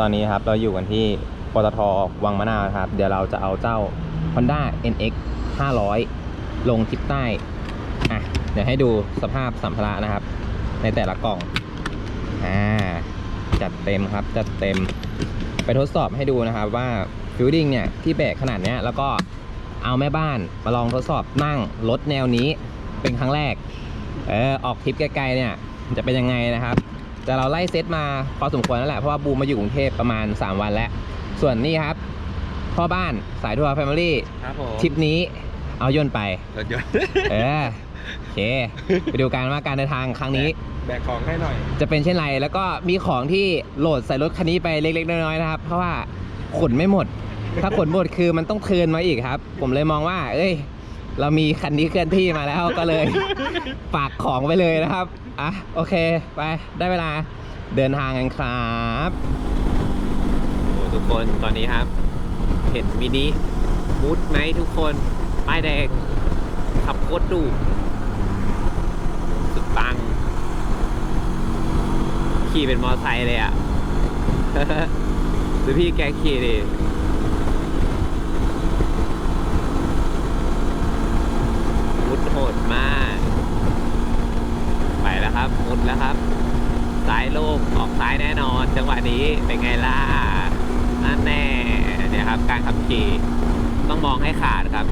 ตอนนี้ครับเราอยู่กันที่ปตทวังมะนาวครับ เดี๋ยวเราจะเอาเจ้า Honda NX 500 ลงทิปใต้อะเดี๋ยวให้ดูสภาพสัมภาระนะครับ ในแต่ละกล่องอ่าจัดเต็มครับ จัดเต็ม ไปทดสอบให้ดูนะครับว่าฟิลดิ้งเนี่ย ที่แบกขนาดเนี้ยแล้วก็เอาแม่บ้านมาลองทดสอบนั่งรถแนวนี้เป็นครั้งแรกเออออกทริปไกลๆเนี่ยจะเป็นยังไงนะครับ แต่เราไล่เซตมาพอสมควรแล้วแหละ เพราะว่าบูมมาอยู่กรุงเทพประมาณ 3 วันแล้ว ส่วนนี่ครับ พ่อบ้านสายทัวร์แฟมิลี่ครับผมทริปนี้เอาย่นต์ไปรถยนต์เออโอเค ไปดูกันว่าการเดินทางครั้งนี้ แบกของให้หน่อย จะเป็นเช่นไร แล้วก็มีของที่โหลดใส่รถคันนี้ไปเล็กๆ น้อยๆนะครับ เพราะว่าขนไม่หมด ถ้าขนหมดคือมันต้องเทิร์นมาอีกครับ ผมเลยมองว่า เอ้ย เรามีคันนี้เคลื่อนที่มาแล้วก็เลยฝากของไปเลยนะครับอะโอเคไปได้เวลาเดินทางกันครับโอ้ทุกคนตอนนี้ครับ เห็นมินิมูดไหมทุกคนป้ายแดงขับโคตรดุสุดปัง ขี่เป็นมอไซค์เลยอะหรือพี่แกขี่ดิโหด มา ไปแล้วครับมุดแล้วครับซ้ายโล่งออกซ้ายแน่นอน จังหวะนี้เป็นไงล่ะนั่นแน่เนี่ยครับ การขับขี่ต้องมองให้ขาดครับ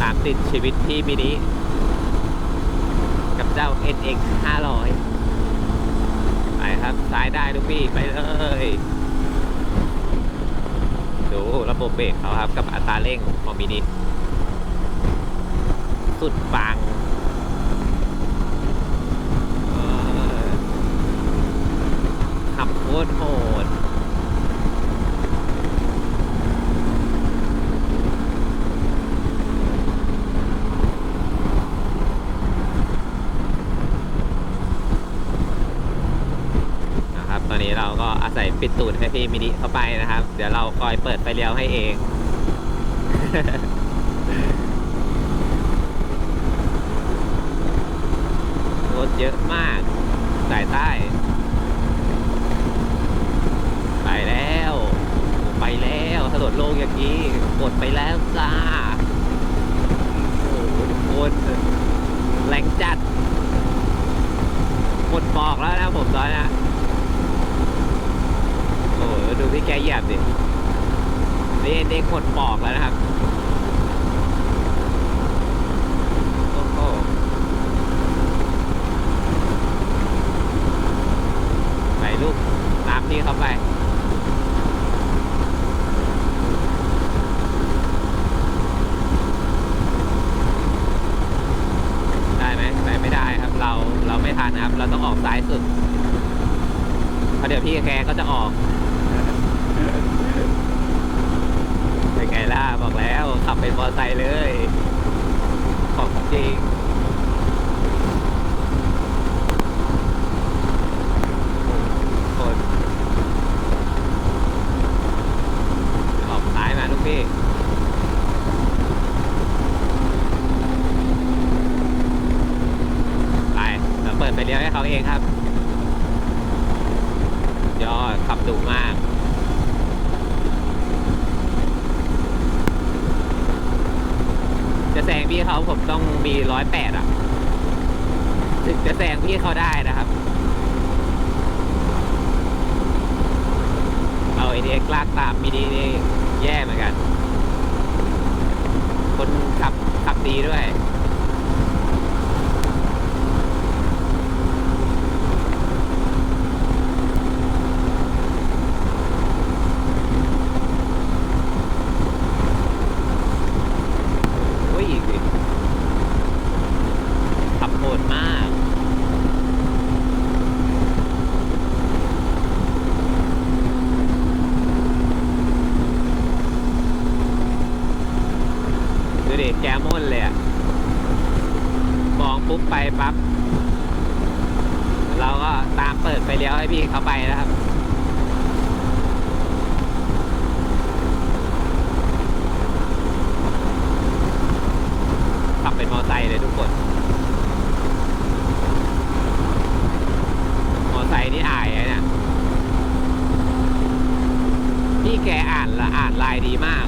ตามติดชีวิตพี่มินิกับเจ้า NX 500 ไปครับ ซ้ายได้ลูกพี่ ไปเลย ดูระบบเบรกเขาครับ กับอัตราเร่งของมินิสุดปังขับโคตรโหด นะครับ ตอนนี้ เราก็อาศัยปิดตูดให้พี่มินิเข้าไปนะครับ เดี๋ยวเราคอยเปิดไฟเลี้ยวให้เอง รถเยอะมาก สายใต้ ไปแล้ว ไปแล้วถนนโล่งอย่างนี้กดไปแล้วจ้าโอ้โหทุกคนแรงจัดหมดบอกแล้วนะผมตอนนี้ อ้ดูพี่แกเหยียบดินี่เด็กหมดปอกแล้วนะครับ โอ้โหไปลูก ตามพี่เข้าไปได้ไหมไปไม่ได้ครับเราเราไม่ทันนะครับ เราต้องออกซ้ายสุดเพราะเดี๋ยวพี่แกก็จะออก เป็นไงล่ะบอกแล้ว ขับเป็นมอไซค์เลย ของจริงคนออกซ้ายมาลูกพี่ไปเดี๋ยวเปิดไปเลี้ยวให้เขาเองครับ ยอดขับดุมาก จะแซงพี่ เขาผมต้องมีร้อยแปดอะ ถึงจะแซงพี่เขาได้นะครับ เอาไอเดียกลากตามมินินี่แย่เหมือนกัน คนขับขับดีด้วย โอ้ยขับโหดมาก ดูดิแกม่นเลยอะมองปุ๊บไปปั๊บ เราก็ตามเปิดไฟเลี้ยวให้พี่เขาไปนะครับ ขับเป็นมอไซค์เลยทุกคนายดีมาก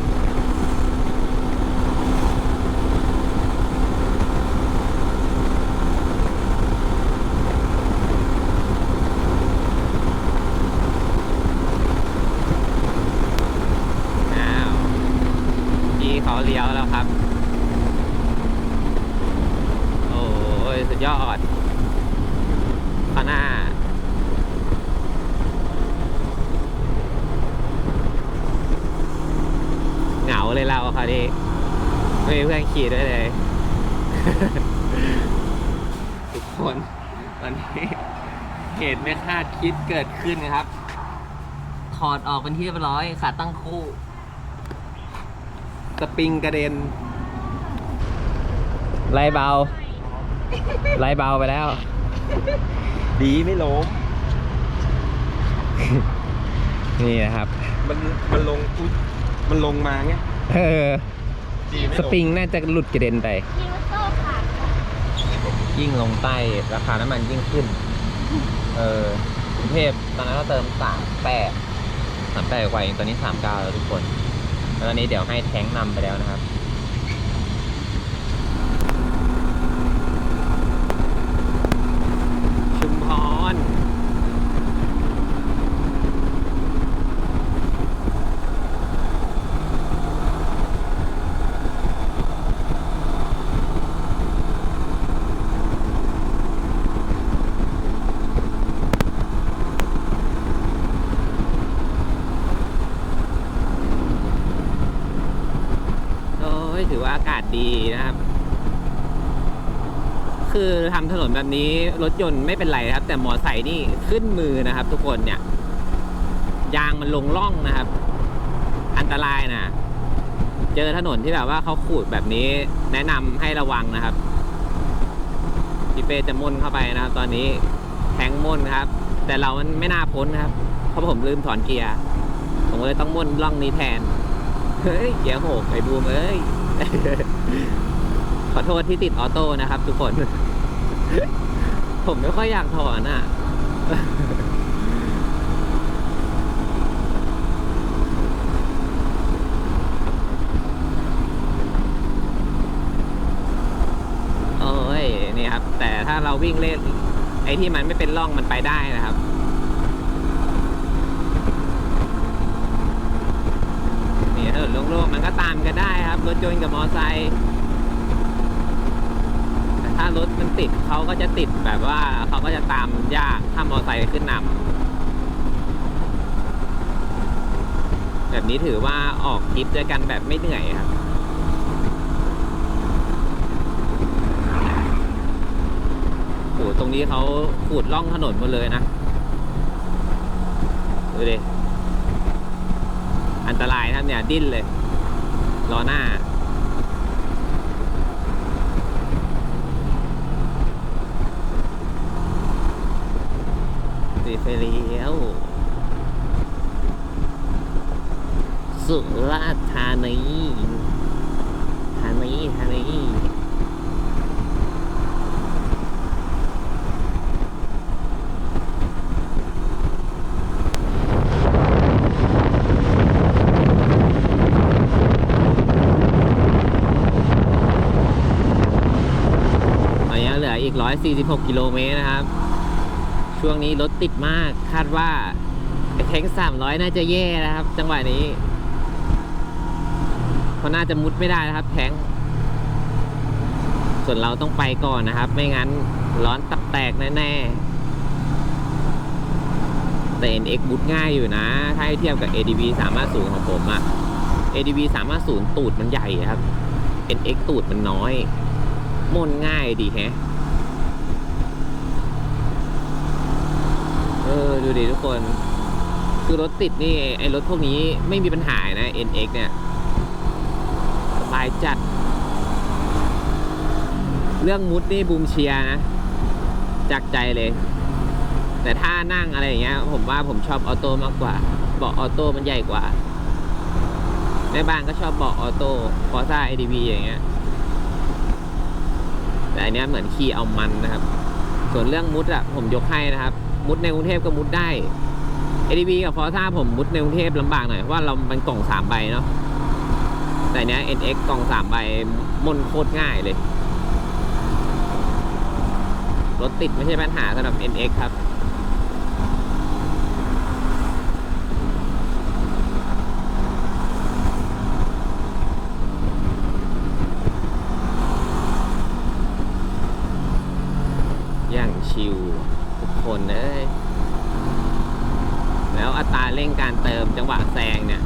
อ้าวพี่เขาเลี้ยวแล้วครับ โอ้ย สุ ดยอดข้างหน้าเหงาเลยเราค่ะดิไม่มีเพื่อนขี่ด้วยเลย ทุกคนตอนนี้เหตุไม่คาดคิดเกิดขึ้นนะครับ ถอดออกเป็นที่เรียบร้อยขาตั้งคู่ สปริงกระเด็นไล่เบา ไล่เบาไปแล้ว ดีไม่ล้ม นี่นะครับ มันมันลงอุ๊ยมันลงมาไงเออ ดีไม่สล้มปริงน่าจะหลุดกระเด็นไป คิวโซ่ขาดยิ่งลงใต้ราคาน้ำมันยิ่งขึ้น เออกรุงเทพตอนนั้นเราเติมสามแปดสามแปดกว่าเองตอนนี้สามเก้าแล้วทุกคน แล้วตอนนี้เดี๋ยวให้แท้งนำไปแล้วนะครับ ชุมพร โอ้ยถือว่าอากาศดีนะครับ คือทำถนนแบบนี้รถยนต์ไม่เป็นไรครับ แต่มอไซค์นี่ขึ้นมือนะครับ ทุกคนเนี่ย ยางมันลงร่องนะครับ อันตรายนะ เจอถนนที่แบบว่าเขาขูดแบบนี้แนะนำให้ระวังนะครับพี่เป้จะมุ่นเข้าไปนะครับ ตอนนี้แทงมุ่นครับ แต่เรามันไม่น่าพ้นนะครับเพราะผมลืมถอนเกียร์ผมเลยต้องมุ่นร่องนี้แทนเฮ้ยเกียร์โหกไอ้บูมเอ้ย ขอโทษที่ติดออโต้นะครับ ทุกคน ผมไม่ค่อยอยากถอนอะ โอ้ย นี่ครับ แต่ถ้าเราวิ่งเล่น ไอ้ที่มันไม่เป็นร่องมันไปได้นะครับนี่ถนนโล่งๆมันก็ตามกันได้ครับ รถยนต์กับมอไซค์ารถมันติดเขาก็จะติดแบบว่าเขาก็จะตามยากถ้ามอเตอร์ไซค์ขึ้นนำแบบนี้ถือว่าออกทริปด้วยกันแบบไม่เหนื่อยครับโหตรงนี้เขาขูดล่องถนนหมดเลยนะดูดิอันตรายครับเนี่ยดิ้นเลยล้อหน้า สี ไฟเลี้ยวสุราษฎร์ธานีธานีธานีระยะเหลืออีก 146 กิโลเมตรนะครับ ช่วงนี้รถติดมากคาดว่าไอ้แทง300น่าจะแย่นะครับ จังหวะนี้เขาน่าจะมุดไม่ได้นะครับ แทงส่วนเราต้องไปก่อนนะครับ ไม่งั้นร้อนตับแตกแน่ๆแต่ NX มุดง่ายอยู่นะ ถ้าเทียบกับ ADV 350ของผมอะ ADV 350ตูดมันใหญ่ครับ NX ตูดมันน้อยมนง่ายดีแฮะ ออดูดิทุกคน คือรถติดนี่ไอ้รถพวกนี้ไม่มีปัญหานะ NX เนี่ยสบายจัด เรื่องมุดนี่บูมเชียนะ จากใจเลย แต่ถ้านั่งอะไรอย่างเงี้ย ผมว่าผมชอบออโต้มากกว่า เบาะออโต้มันใหญ่กว่าแม่บ้านก็ชอบเบาะออโต้ฟอร์ซ่า ADV อย่างเงี้ยแต่อันเนี้ยเหมือนขี่เอามันนะครับ ส่วนเรื่องมุดอะผมยกให้นะครับ มุดในกรุงเทพก็มุดได้ ADV กับ Forza ผมมุดในกรุงเทพลำบากหน่อยว่าเรามันกล่องสามใบเนาะแต่เนี้ย NX กล่องสามใบมนโคตรง่ายเลย รถติดไม่ใช่ปัญหาสำหรับ NX ครับอย่างชิลทุกคนเอ้ย แล้วอัต ร่งการเติมจังหวะแซงเนี่ย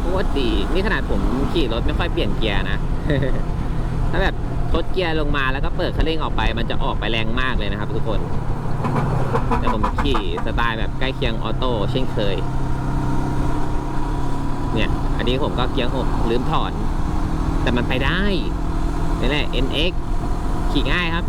โคตรดีนี่ขนาดผมขี่รถไม่ค่อยเปลี่ยนเกียร์นะ ถ้าแบบลดเกียร์ลงมาแล้วก็เปิดคันเร่งออกไป มันจะออกไปแรงมากเลยนะครับ ทุกคน แต่ผมขี่สไตล์แบบใกล้เคียงออโต้เช่นเคย เนี่ย อันนี้ผมก็เกียร์หกลืมถอน แต่มันไปได้นี่แหละ NX ขี่ง่ายครับ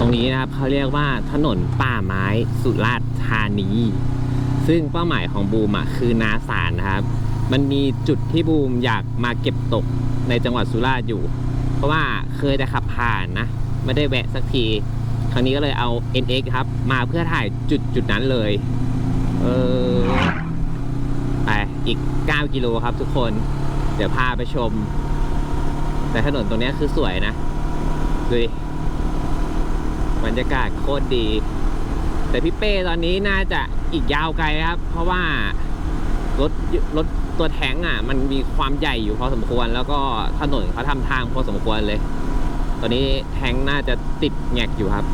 ตรง นี้นะครับเขาเรียกว่าถนนป่าไม้สุราษฎร์ธานี ซึ่งเป้าหมายของบูมอะคือนาสารนะครับ มันมีจุดที่บูมอยากมาเก็บตกในจังหวัดสุราษฎร์อยู่ เพราะว่าเคยแต่ขับผ่านนะ ไม่ได้แวะสักที ครั้งนี้ก็เลยเอา NX ครับ มาเพื่อถ่ายจุดจุดนั้นเลย เออไปอีก 9 กิโลครับทุกคน เดี๋ยวพาไปชม แต่ถนนตรงนี้คือสวยนะดูดิ บรรยากาศโคตรดี แต่พี่เป้ตอนนี้น่าจะอีกยาวไกลครับ เพราะว่ารถรถตัวแท้งอะ มันมีความใหญ่อยู่พอสมควร แล้วก็ถนนเขาทำทางพอสมควรเลย ตอนนี้แท้งน่าจะติดแงกอยู่ครับ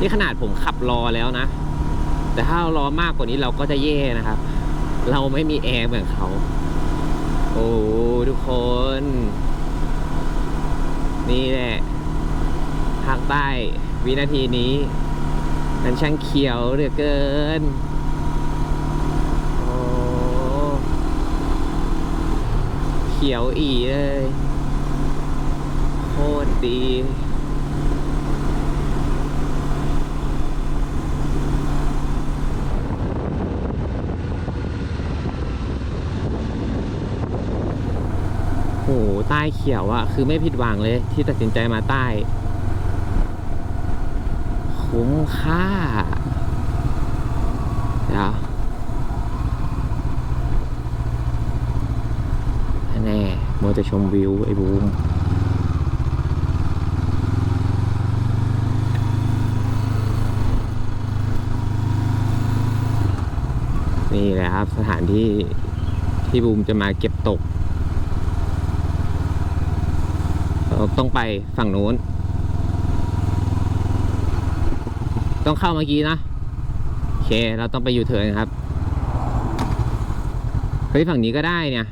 นี่ขนาดผมขับรอแล้วนะ แต่ถ้ารารอมากกว่านี้เราก็จะแย่นะครับ เราไม่มีแอร์เหมือนเขาโอ้ทุกคน นี่แหละภาคใต้ วินาทีนี้ มันช่างเขียวเหลือเกิน โอ้ เขียวอีเลยโคตรดีโอ้ใต้เขียวอะคือไม่ผิดหวังเลยที่ตัดสินใจมาใต้ คุ้มค่าเดี๋ยวแน่โมวจะชมวิว ไอ้บูมนี่แหละครับ สถานที่ที่บูมจะมาเก็บตก ต้องไปฝั่งนู้น ต้องเข้าเมื่อกี้นะโอเค เราต้องไปยูเทิร์นครับเฮ้ยฝั่งนี้ก็ได้เนี่ย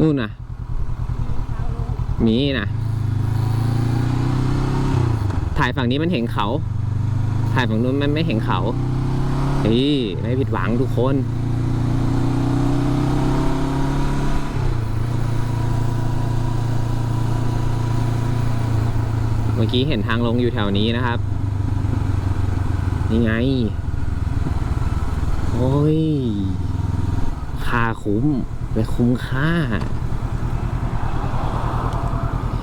นู่นน่ะมีนะถ่ายฝั่งนี้มันเห็นเขา ถ่ายฝั่งนู้นมันไม่เห็นเขาเฮ้ยไม่ผิดหวังทุกคนเมื่อกี้เห็นทางลงอยู่แถวนี้นะครับ นี่ไง โอ้ย ค่าคุ้มและคุ้มค่า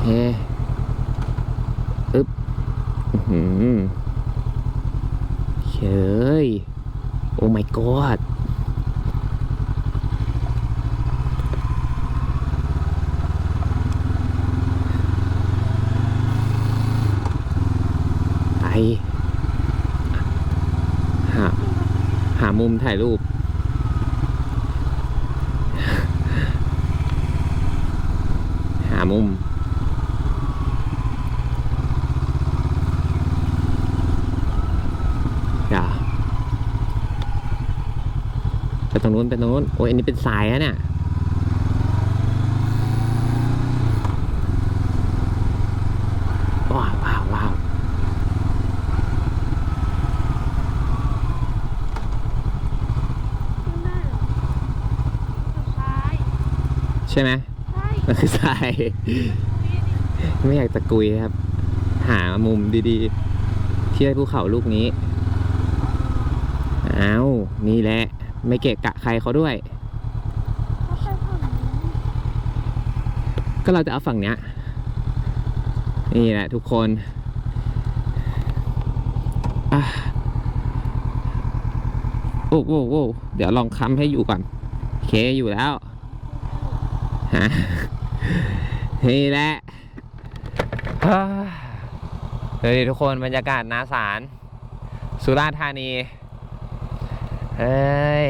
เฮ้อึ๊บอื้อหือเฉยโอ้ my god ไป หา หา มุมถ่ายรูป หามุม อย่าไปตรงนู้นไปตรงนู้น โอ้ยอันนี้เป็นสายนะเนี่ย ว้าวว้าวว้าว ขึ้นได้เหรอซ้าย ใช่ไหมใช่มันคือสาย ไม่อยากตะกุยครับ หามุมดีๆ เที่ยวภูเขาลูกนี้ อ้าว นี่แหละ ไม่เกะกะใครเขาด้วยเขาไปฝั่งนี้ก็เราจะเอาฝั่งเนี้ย นี่แหละทุกคนอะโอ้โหโอ้เดี๋ยวลองค้ำให้อยู่ก่อน โอเคอยู่แล้วฮะ นี่แหละฮ่าเฮ้ยทุกคนบรรยากาศนาสาร สุราษฎร์ธานี เฮ้ย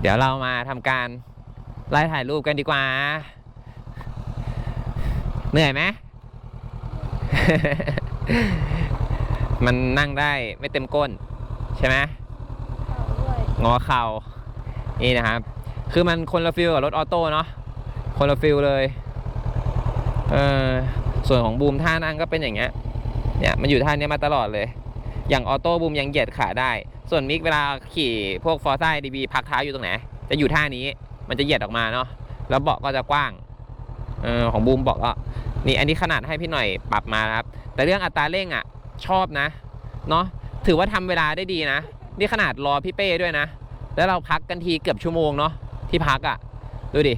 เดี๋ยวเรามาทำการไล่ถ่ายรูปกันดีกว่า เหนื่อยไหม มันนั่งได้ไม่เต็มก้น ใช่ไหมด้วยงอเข่านี่นะครับ คือมันคนละฟิลกับรถออโต้เนาะคนละฟิลเลยเออส่วนของบูมท่านั่งก็เป็นอย่างเงี้ยเนี่ยมันอยู่ท่านี้มาตลอดเลย อย่างออโต้บูมยังเหยียดขาได้ ส่วนมิกเวลาขี่พวกฟอร์ซ่าดีบีพักเท้าอยู่ตรงไหนจะอยู่ท่านี้มันจะเหยียดออกมาเนาะแล้วเบาะก็จะกว้างเออของบูมเบาะก็นี่อันนี้ขนาดให้พี่หน่อยปรับมาครับ แต่เรื่องอัตราเร่งอะ ชอบนะเนาะถือว่าทำเวลาได้ดีนะ นี่ขนาดรอพี่เป้ด้วยนะ แล้วเราพักกันทีเกือบชั่วโมงเนาะ ที่พักอะ่ะ ดูดิ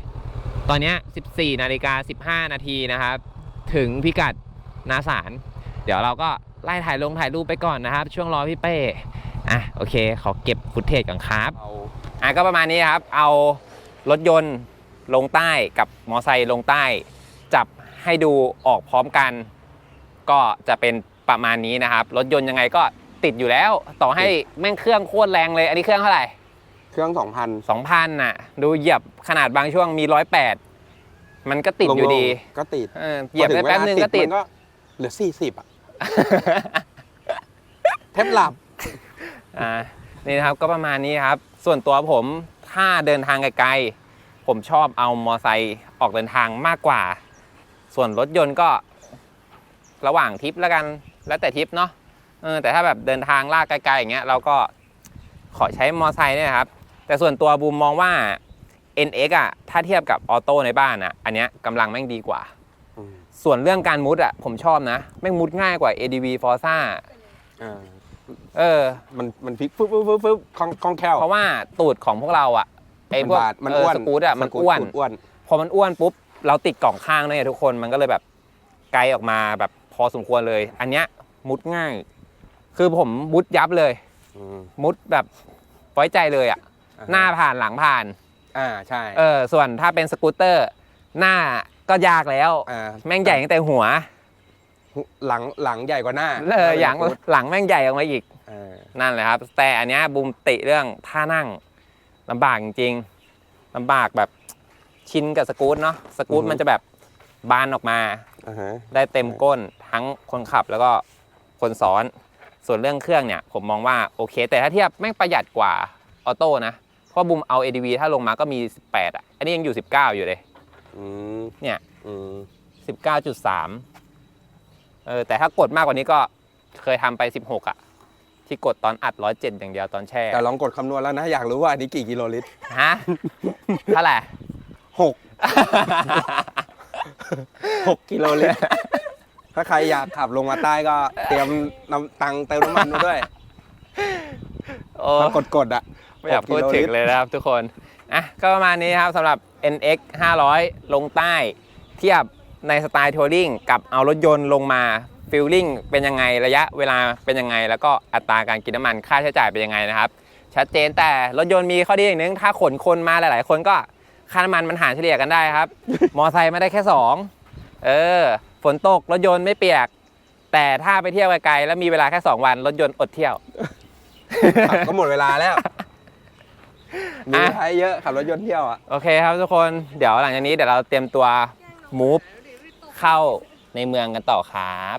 ตอนนี้14นาฬิกา15 นาทีนะครับ ถึงพิกัดนาสาร เดี๋ยวเราก็ไล่ถ่ายลงถ่ายรูปไปก่อนนะครับ ช่วงรอพี่เป้อะโอเค ขอเก็บฟุตเทจก่อนครับอาอะก็ประมาณนี้ครับ เอารถยนต์ลงใต้กับมอไซค์ลงใต้ จับให้ดูออกพร้อมกัน ก็จะเป็นประมาณนี้นะครับ รถยนต์ยังไงก็ติดอยู่แล้ว ต่อให้แม่งเครื่องโคตรแรงเลย อันนี้เครื่องเท่าไหร่ เครื่องสองพันสองพันน่ะ ดูเหยียบขนาดบางช่วงมีร้อยแปดมันก็ติดอยู่ดี ก็ติดเออเหยียบได้แป๊บนึงก็ติดมันก็เหลือสี่สิบอะแทบหลับ อ่า นี่นะครับก็ประมาณนี้ครับ ส่วนตัวผมถ้าเดินทางไกลๆ ผมชอบเอามอไซค์ออกเดินทางมากกว่า ส่วนรถยนต์ก็ระหว่างทริปแล้วกัน แล้วแต่ทริปเนาะเออแต่ถ้าแบบเดินทางลากไกลๆอย่างเงี้ยเราก็ขอใช้มอไซค์เนี่ยนะครับ แต่ส่วนตัวบูมมองว่า NX อะถ้าเทียบกับออโต้ในบ้านอะอันเนี้ยกำลังแม่งดีกว่า อืมส่วนเรื่องการมุดอะผมชอบนะ แม่งมุดง่ายกว่า ADV Forza อ่าเออ มันมันพลิกฟึ๊บฟึ๊บฟึ๊บฟึ๊บคล่องคล่องแคล่วเพราะว่าตูดของพวกเราอะไอ้พวกบาดมันเอ้วนสกูตอะมันสกู๊ตอ้วนตูดอ้วน พอมันอ้วนปุ๊บ เราติดกล่องข้างด้วยไงทุกคนมันก็เลยแบบไกลออกมาแบบพอสมควรเลย อันเนี้ยมุดง่าย คือผมมุดยับเลย อืมมุดแบบไว้ใจเลยอะอ่า หน้าผ่านหลังผ่าน อ่าใช่เออส่วนถ้าเป็นสกูตเตอร์ หน้าก็ยากแล้ว อ่าแม่งใหญ่ตั้งแต่หัวหลังหลังใหญ่กว่าหน้าเอออย่างหลังแม่งใหญ่ออกมาอีกเออนั่นแหละครับ แต่อันเนี้ยบูมติเรื่องท่านั่งลำบากจริงๆลำบากแบบชินกับสกูตเนาะสกูตมันจะแบบบานออกมา อ่าฮะได้เต็มก้นทั้งคนขับแล้วก็คนซ้อน ส่วนเรื่องเครื่องเนี่ย ผมมองว่าโอเค แต่ถ้าเทียบแม่งประหยัดกว่าออโต้นะ เพราะบูมเอา ADV ถ้าลงมาก็มี 18 อะ อันนี้ยังอยู่ 19 อยู่เลย อืมเนี่ย อืม19.3เออแต่ถ้ากดมากกว่านี้ก็เคยทำไป 16 อะ ที่กดตอนอัด 107 อย่างเดียวตอนแช่แต่ลองกดคำนวณแล้วนะอยากรู้ว่าอันนี้กี่กิโลลิตรฮะเท่าไหร่ หก หกกิโลลิตร ถ้าใครอยากขับลงมาใต้ก็เตรียมน้ำตังค์เติมน้ำมันมาด้วยโอ้ถ้ากดกดๆอะ ไม่อยากพูดหถึงโลิตรเลยนะครับทุกคนอะก็ประมาณนี้ครับสำหรับ NX 500 ลงใต้ เทียบในสไตล์ทัวริงกับเอารถยนต์ลงมาฟิลลิ่งเป็นยังไงระยะเวลาเป็นยังไง แล้วก็อัตราการกินน้ำมันค่าใช้จ่ายเป็นยังไงนะครับ ชัดเจนแต่รถยนต์มีข้อดีอย่างหนึงถ้าขนคนมาหลาย ๆ คนก็ค่าน้ำมันมันหารเฉลี่ยกันได้ครับ มอไซค์ไม่ได้แค่ 2 เออ ฝนตกรถยนต์ไม่เปียก แต่ถ้าไปเที่ยวไกลๆแล้วมีเวลาแค่ 2 วันรถยนต์อดเที่ยวขับก็หมดเวลาแล้ว มีอะใช้เยอะขับรถยนต์เที่ยวอะโอเคครับทุกคนเดี๋ยวหลังจากนี้เดี๋ยวเราเตรียมตัว move เข้าในเมืองกันต่อครับ